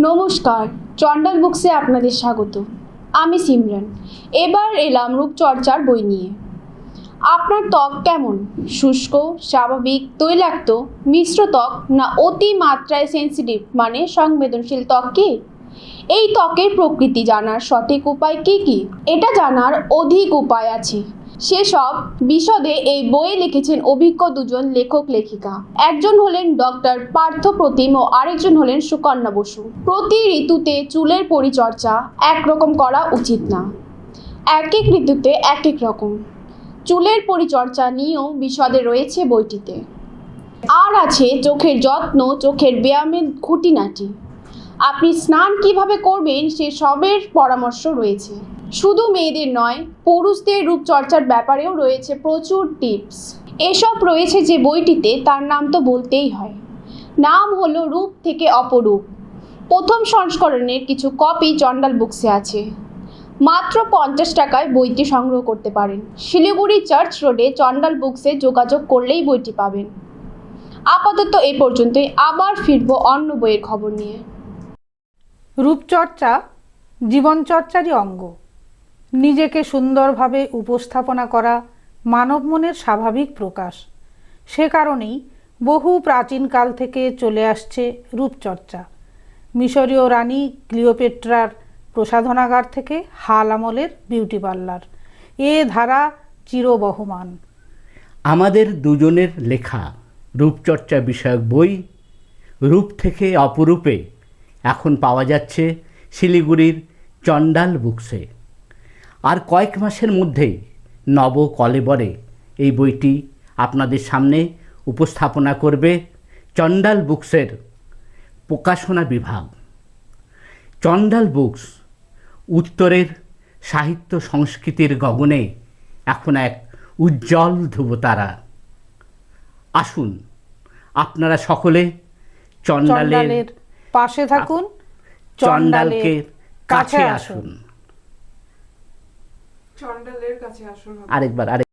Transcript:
নমস্কার চন্ডাল বুকসে আপনাদের স্বাগত। আমি সিমরান। এবার এলাম রূপচর্চার বই নিয়ে। আপনার ত্বক কেমন? শুষ্ক, স্বাভাবিক, তৈলাক্ত, মিশ্র ত্বক না অতি মাত্রায় সেন্সিটিভ মানে সংবেদনশীল ত্বক কি? এই ত্বকের প্রকৃতি জানার সঠিক উপায় কি কি? এটা জানার অধিক উপায় আছে। সেসব বিশদে এই বইয়ে লিখেছেন অভিজ্ঞ দুজন লেখক লেখিকা। একজন হলেন ডক্টর পার্থ প্রতিম ও আরেকজন হলেন সুকন্যা বসু। প্রতি ঋতুতে চুলের পরিচর্যা একরকম করা উচিত না। এক এক ঋতুতে এক এক রকম। চুলের পরিচর্যা নিয়েও বিশদে রয়েছে বইটিতে। আর আছে চোখের যত্ন, চোখের ব্যায়ামের খুঁটিনাটি। আপনি স্নান কীভাবে করবেন সে সবের পরামর্শ রয়েছে। শুধু মেয়েদের নয়, পুরুষদের রূপচর্চার ব্যাপারেও রয়েছে প্রচুর টিপস। এসব রয়েছে যে বইটিতে, তার নাম তো বলতেই হয়। নাম হলো রূপ থেকে অপরূপ। প্রথম সংস্করণের কিছু কপি চন্ডাল বুকসে আছে। মাত্র পঞ্চাশ টাকায় বইটি সংগ্রহ করতে পারেন। শিলিগুড়ি চার্চ রোডে চন্ডাল বুকসে যোগাযোগ করলেই বইটি পাবেন। আপাতত এ পর্যন্তই। আবার ফিরব অন্য বইয়ের খবর নিয়ে। রূপচর্চা জীবনচর্চারই অঙ্গ। নিজেকে সুন্দরভাবে উপস্থাপনা করা মানব মনের স্বাভাবিক প্রকাশ। সে কারণেই বহু প্রাচীনকাল থেকে চলে আসছে রূপচর্চা। মিশরীয় রানী ক্লিওপেট্রার প্রসাধনাগার থেকে হাল আমলের বিউটি পার্লার। এ ধারা চিরবহমান। আমাদের দুজনের লেখা রূপচর্চা বিষয়ক বই রূপ থেকে অপরূপে এখন পাওয়া যাচ্ছে শিলিগুড়ির চণ্ডাল বুকসে। আর কয়েক মাসের মধ্যেই নব কলেবরে এই বইটি আপনাদের সামনে উপস্থাপনা করবে চণ্ডাল বুকসের প্রকাশনা বিভাগ। চণ্ডাল বুকস উত্তরের সাহিত্য সংস্কৃতির গগনে এখন এক উজ্জ্বল ধ্রুবতারা। আসুন আপনারা সকলে চণ্ডালের পাশে থাকুন চণ্ডালকে কাছে আসুন। চন্ডালের কাছে আসুন আরেকবার আরেক